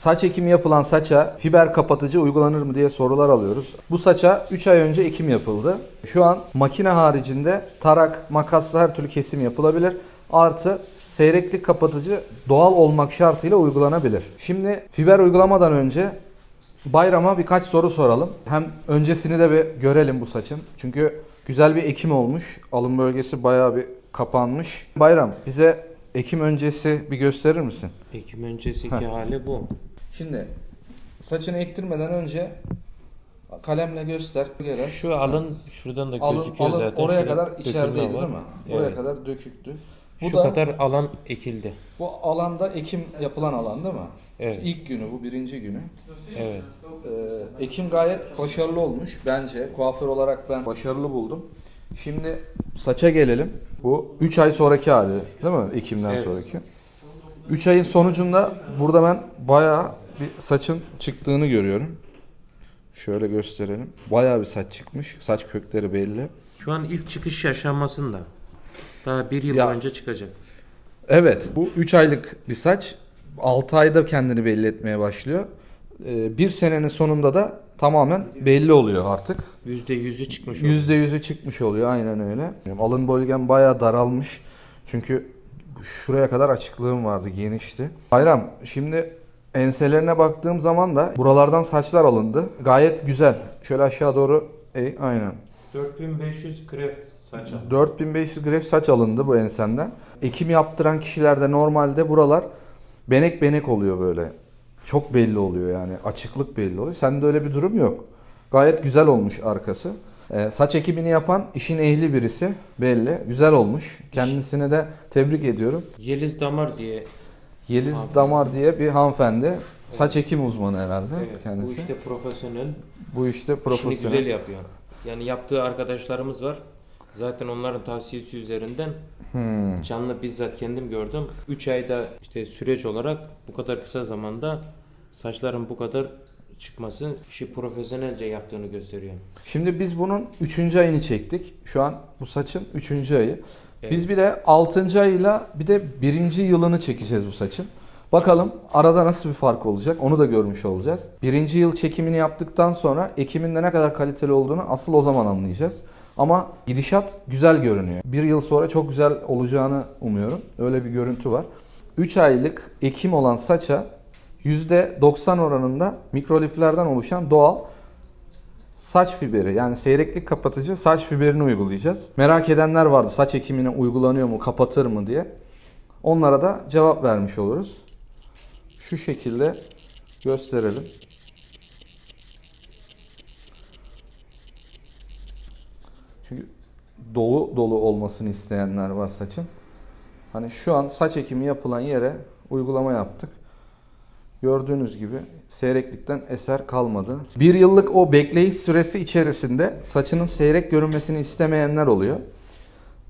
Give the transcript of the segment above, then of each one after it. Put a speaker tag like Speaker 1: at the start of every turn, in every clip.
Speaker 1: saç ekimi yapılan saça fiber kapatıcı uygulanır mı diye sorular alıyoruz. Bu saça 3 ay önce ekim yapıldı. Şu an makine haricinde tarak, makasla her türlü kesim yapılabilir. Artı seyreklik kapatıcı doğal olmak şartıyla uygulanabilir. Şimdi fiber uygulamadan önce Bayram'a birkaç soru soralım. Hem öncesini de bir görelim bu saçın. Çünkü güzel bir ekim olmuş. Alın bölgesi bayağı bir kapanmış. Bayram bize ekim öncesi bir gösterir misin?
Speaker 2: Ekim öncesiki hali bu.
Speaker 1: Şimdi saçını ektirmeden önce kalemle göster. Gelen.
Speaker 2: Şu alın şuradan da
Speaker 1: Alın,
Speaker 2: gözüküyor
Speaker 1: alın
Speaker 2: zaten.
Speaker 1: oraya
Speaker 2: Şöyle
Speaker 1: kadar içerideydi
Speaker 2: var.
Speaker 1: değil mi? Oraya
Speaker 2: Evet.
Speaker 1: kadar döküktü. Bu
Speaker 2: Şu
Speaker 1: da
Speaker 2: kadar alan ekildi.
Speaker 1: bu alanda ekim yapılan alan değil mi?
Speaker 2: Evet.
Speaker 1: İlk günü bu birinci günü.
Speaker 2: Evet.
Speaker 1: Ee, Ekim gayet başarılı olmuş bence. Kuaför olarak ben başarılı buldum. Şimdi saça gelelim. Bu 3 ay sonraki hali değil mi? Ekim'den
Speaker 2: Evet.
Speaker 1: sonraki. 3 ayın sonucunda burada ben bayağı bir saçın çıktığını görüyorum. Şöyle gösterelim. Bayağı bir saç çıkmış. Saç kökleri belli.
Speaker 2: Şu an ilk çıkış aşamasında. Daha bir yıl
Speaker 1: Ya-
Speaker 2: önce çıkacak.
Speaker 1: Evet bu 3 aylık bir saç 6 ayda kendini belli etmeye başlıyor. Ee, bir senenin sonunda da tamamen belli oluyor artık.
Speaker 2: Yüzde yüzü çıkmış oldu.
Speaker 1: Yüzde yüzü çıkmış oluyor aynen öyle. Alın bölgem bayağı daralmış. Çünkü şuraya kadar açıklığım vardı genişti. Bayram şimdi enselerine baktığım zaman da buralardan saçlar alındı. Gayet güzel. Şöyle aşağı doğru e, aynen.
Speaker 2: 4500 kreft saç aldı.
Speaker 1: 4500 gref saç alındı bu ensenden. Ekim yaptıran kişilerde normalde buralar benek benek oluyor böyle. Çok belli oluyor yani. Açıklık belli oluyor. Sende öyle bir durum yok. Gayet güzel olmuş arkası. Ee, saç ekimini yapan işin ehli birisi belli. Güzel olmuş. Kendisine de tebrik ediyorum.
Speaker 2: Yeliz Damar diye
Speaker 1: Yeliz Damar diye bir hanımefendi. Saç ekim uzmanı herhalde
Speaker 2: evet,
Speaker 1: kendisi.
Speaker 2: bu işte profesyonel.
Speaker 1: bu işte
Speaker 2: İşini
Speaker 1: profesyonel.
Speaker 2: güzel yapıyor. Yani yaptığı arkadaşlarımız var. Zaten onların tavsiyesi üzerinden
Speaker 1: Hmm.
Speaker 2: canlı bizzat kendim gördüm. 3 ayda işte süreç olarak bu kadar kısa zamanda saçların bu kadar çıkması işi profesyonelce yaptığını gösteriyor.
Speaker 1: Şimdi biz bunun 3. ayını çektik. Şu an bu saçın 3. ayı.
Speaker 2: Evet.
Speaker 1: Biz bir de 6. ayıyla bir de 1. yılını çekeceğiz bu saçın. Bakalım arada nasıl bir fark olacak onu da görmüş olacağız. Birinci yıl çekimini yaptıktan sonra ekimin de ne kadar kaliteli olduğunu asıl o zaman anlayacağız. Ama gidişat güzel görünüyor. Bir yıl sonra çok güzel olacağını umuyorum. Öyle bir görüntü var. 3 aylık ekim olan saça %90 oranında mikroliflerden oluşan doğal saç fiberi yani seyreklik kapatıcı saç fiberini uygulayacağız. Merak edenler vardı saç ekimine uygulanıyor mu kapatır mı diye. Onlara da cevap vermiş oluruz. Şu şekilde gösterelim. Çünkü dolu dolu olmasını isteyenler var saçın. Hani şu an saç ekimi yapılan yere uygulama yaptık. Gördüğünüz gibi seyreklikten eser kalmadı. Bir yıllık o bekleyiş süresi içerisinde saçının seyrek görünmesini istemeyenler oluyor.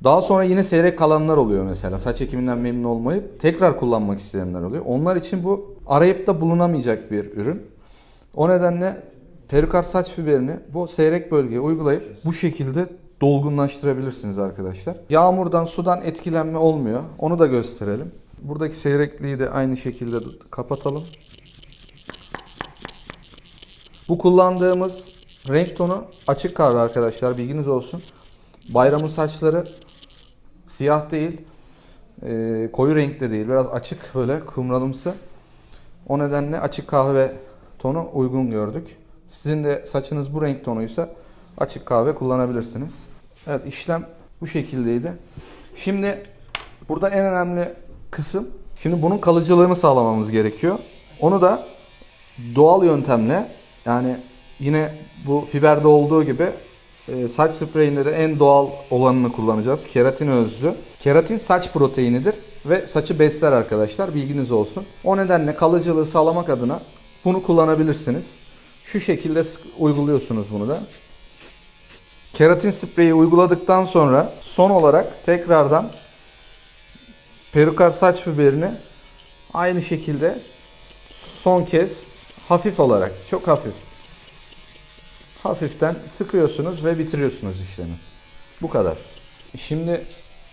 Speaker 1: Daha sonra yine seyrek kalanlar oluyor mesela. Saç ekiminden memnun olmayıp tekrar kullanmak isteyenler oluyor. Onlar için bu arayıp da bulunamayacak bir ürün. O nedenle perukar saç fiberini bu seyrek bölgeye uygulayıp bu şekilde dolgunlaştırabilirsiniz arkadaşlar. Yağmurdan, sudan etkilenme olmuyor. Onu da gösterelim. Buradaki seyrekliği de aynı şekilde kapatalım. Bu kullandığımız renk tonu açık kahve arkadaşlar bilginiz olsun. Bayramın saçları siyah değil, e, koyu renkte değil, biraz açık böyle kumralımsı. O nedenle açık kahve tonu uygun gördük. Sizin de saçınız bu renk tonuysa açık kahve kullanabilirsiniz. Evet işlem bu şekildeydi. Şimdi burada en önemli kısım şimdi bunun kalıcılığını sağlamamız gerekiyor. Onu da doğal yöntemle yani yine bu fiberde olduğu gibi e, saç spreyinde de en doğal olanını kullanacağız. Keratin özlü. Keratin saç proteinidir ve saçı besler arkadaşlar. Bilginiz olsun. O nedenle kalıcılığı sağlamak adına bunu kullanabilirsiniz. Şu şekilde uyguluyorsunuz bunu da. Keratin spreyi uyguladıktan sonra son olarak tekrardan perukar saç fiberini aynı şekilde son kez hafif olarak çok hafif hafiften sıkıyorsunuz ve bitiriyorsunuz işlemi. Bu kadar. Şimdi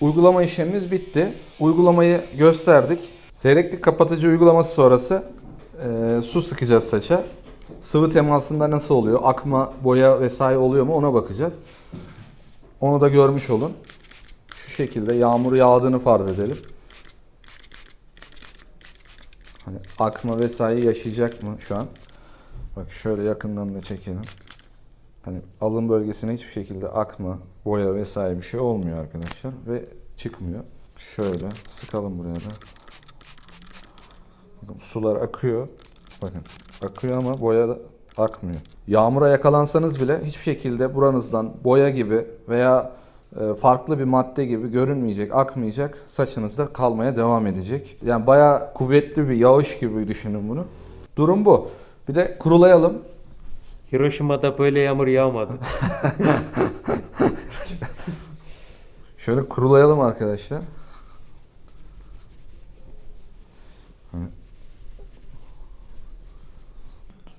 Speaker 1: uygulama işlemimiz bitti. Uygulamayı gösterdik. Seyreklik kapatıcı uygulaması sonrası e, su sıkacağız saça. Sıvı temasında nasıl oluyor? Akma, boya vesaire oluyor mu ona bakacağız. Onu da görmüş olun. Şu şekilde yağmur yağdığını farz edelim. Hani akma vesaire yaşayacak mı şu an? Bak şöyle yakından da çekelim. Hani alın bölgesine hiçbir şekilde akma, boya vesaire bir şey olmuyor arkadaşlar ve çıkmıyor. Şöyle sıkalım buraya da. Bakın sular akıyor. Bakın akıyor ama boya da akmıyor. Yağmura yakalansanız bile hiçbir şekilde buranızdan boya gibi veya farklı bir madde gibi görünmeyecek, akmayacak. Saçınızda kalmaya devam edecek. Yani bayağı kuvvetli bir yağış gibi düşünün bunu. Durum bu. Bir de kurulayalım.
Speaker 2: Hiroşima'da böyle yağmur yağmadı.
Speaker 1: Şöyle kurulayalım arkadaşlar.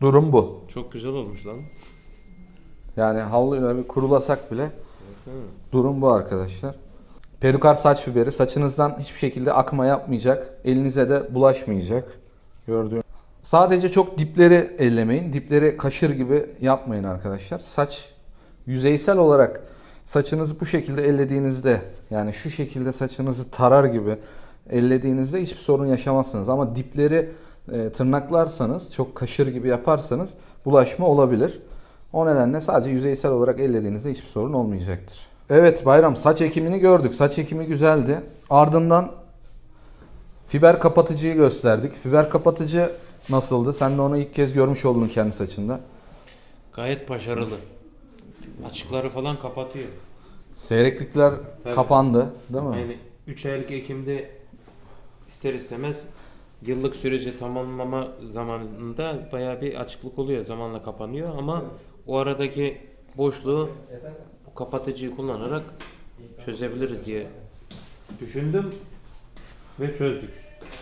Speaker 1: Durum bu.
Speaker 2: Çok güzel olmuş lan.
Speaker 1: Yani havluyla bir kurulasak bile durum bu arkadaşlar. Perukar saç fiberi saçınızdan hiçbir şekilde akma yapmayacak. Elinize de bulaşmayacak. Gördüğün. Sadece çok dipleri ellemeyin. Dipleri kaşır gibi yapmayın arkadaşlar. Saç yüzeysel olarak saçınızı bu şekilde ellediğinizde yani şu şekilde saçınızı tarar gibi ellediğinizde hiçbir sorun yaşamazsınız. Ama dipleri e, tırnaklarsanız çok kaşır gibi yaparsanız bulaşma olabilir. O nedenle sadece yüzeysel olarak ellediğinizde hiçbir sorun olmayacaktır. Evet Bayram saç ekimini gördük. Saç ekimi güzeldi. Ardından fiber kapatıcıyı gösterdik. Fiber kapatıcı nasıldı? Sen de onu ilk kez görmüş oldun kendi saçında.
Speaker 2: Gayet başarılı. Açıkları falan kapatıyor.
Speaker 1: Seyreklikler
Speaker 2: Tabii.
Speaker 1: kapandı değil mi?
Speaker 2: Yani 3 aylık ekimde ister istemez yıllık süreci tamamlama zamanında bayağı bir açıklık oluyor. Zamanla kapanıyor ama o aradaki boşluğu bu kapatıcıyı kullanarak çözebiliriz diye düşündüm ve çözdük.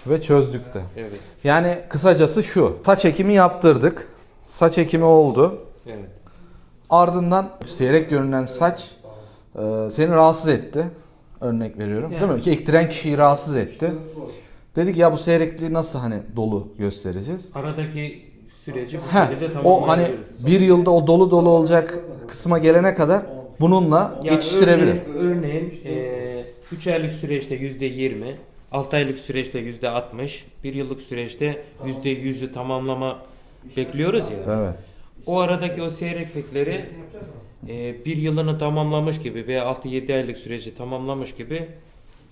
Speaker 1: Ve çözdük de.
Speaker 2: Evet.
Speaker 1: Yani kısacası şu. Saç ekimi yaptırdık. Saç ekimi oldu.
Speaker 2: Evet.
Speaker 1: Ardından seyrek görünen saç e, seni rahatsız etti. Örnek veriyorum.
Speaker 2: Yani.
Speaker 1: Değil mi? Ki ektiren kişiyi rahatsız etti. Dedik ya bu seyrekliği nasıl hani dolu göstereceğiz?
Speaker 2: Aradaki süreci bu
Speaker 1: Heh,
Speaker 2: şekilde
Speaker 1: o hani
Speaker 2: tamamlayabiliriz.
Speaker 1: bir yılda o dolu dolu olacak kısma gelene kadar bununla
Speaker 2: Ya
Speaker 1: geçiştirebilir.
Speaker 2: Örneğin, örneğin 3 aylık süreçte %20, 6 aylık süreçte %60, 1 yıllık süreçte %100'ü tamamlama bekliyoruz ya.
Speaker 1: Evet.
Speaker 2: O aradaki o seyreklikleri e, bir yılını tamamlamış gibi veya 6-7 aylık süreci tamamlamış gibi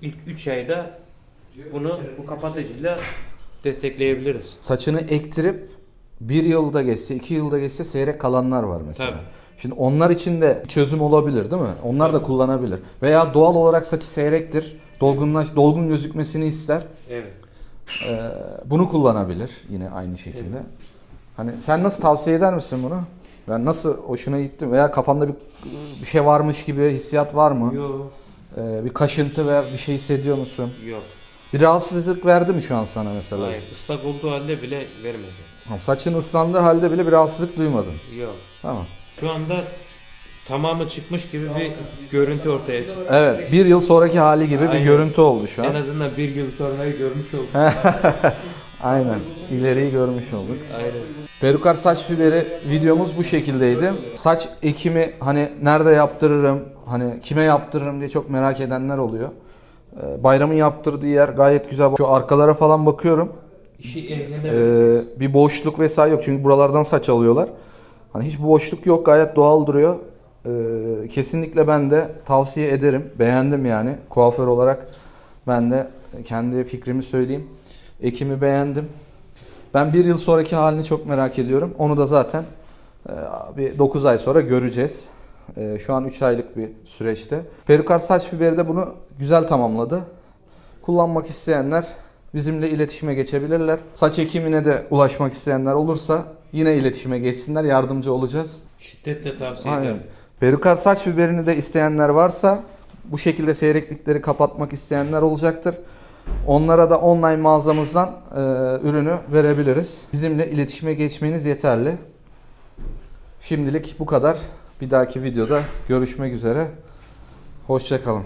Speaker 2: ilk 3 ayda bunu bu kapatıcıyla destekleyebiliriz.
Speaker 1: Saçını ektirip bir yılda geçse, iki yılda geçse seyrek kalanlar var mesela.
Speaker 2: Tabii.
Speaker 1: Şimdi onlar için de çözüm olabilir değil mi? Onlar da kullanabilir. Veya doğal olarak saçı seyrektir. Dolgunlaş, dolgun gözükmesini ister.
Speaker 2: Evet.
Speaker 1: Ee, bunu kullanabilir yine aynı şekilde. Hani sen nasıl tavsiye eder misin bunu? Ben nasıl hoşuna gitti veya kafanda bir bir şey varmış gibi hissiyat var mı?
Speaker 2: Yok,
Speaker 1: Ee, bir kaşıntı veya bir şey hissediyor musun?
Speaker 2: yok.
Speaker 1: Bir rahatsızlık verdi mi şu an sana mesela?
Speaker 2: Hayır, ıslak olduğu halde bile vermedi.
Speaker 1: Ha, Saçın ıslandığı halde bile bir rahatsızlık duymadın.
Speaker 2: Yok.
Speaker 1: Tamam.
Speaker 2: Şu anda tamamı çıkmış gibi bir görüntü ortaya çıktı.
Speaker 1: Evet, bir yıl sonraki hali gibi bir
Speaker 2: Aynen.
Speaker 1: görüntü oldu şu
Speaker 2: En
Speaker 1: an.
Speaker 2: azından bir yıl sonrayı görmüş olduk.
Speaker 1: Aynen. İleriyi görmüş olduk.
Speaker 2: Aynen.
Speaker 1: Perukar saç fiberi videomuz bu şekildeydi. Saç ekimi hani nerede yaptırırım, hani kime yaptırırım diye çok merak edenler oluyor. Ee, Bayramın yaptırdığı yer gayet güzel. Şu arkalara falan bakıyorum.
Speaker 2: İşi
Speaker 1: Ee,
Speaker 2: ehline
Speaker 1: bir boşluk vesaire yok çünkü buralardan saç alıyorlar. Hani hiç boşluk yok gayet doğal duruyor. Ee, kesinlikle ben de tavsiye ederim. Beğendim yani kuaför olarak. Ben de kendi fikrimi söyleyeyim. Ekimi beğendim. Ben bir yıl sonraki halini çok merak ediyorum. Onu da zaten e, bir 9 ay sonra göreceğiz. E, Şu an 3 aylık bir süreçte. Perukar saç fiberi de bunu güzel tamamladı. Kullanmak isteyenler bizimle iletişime geçebilirler. Saç ekimine de ulaşmak isteyenler olursa yine iletişime geçsinler. Yardımcı olacağız.
Speaker 2: Şiddetle tavsiye
Speaker 1: Aynen.
Speaker 2: ederim.
Speaker 1: Perukar saç fiberini de isteyenler varsa bu şekilde seyreklikleri kapatmak isteyenler olacaktır. Onlara da online mağazamızdan e, ürünü verebiliriz. Bizimle iletişime geçmeniz yeterli. Şimdilik bu kadar. Bir dahaki videoda görüşmek üzere. Hoşçakalın.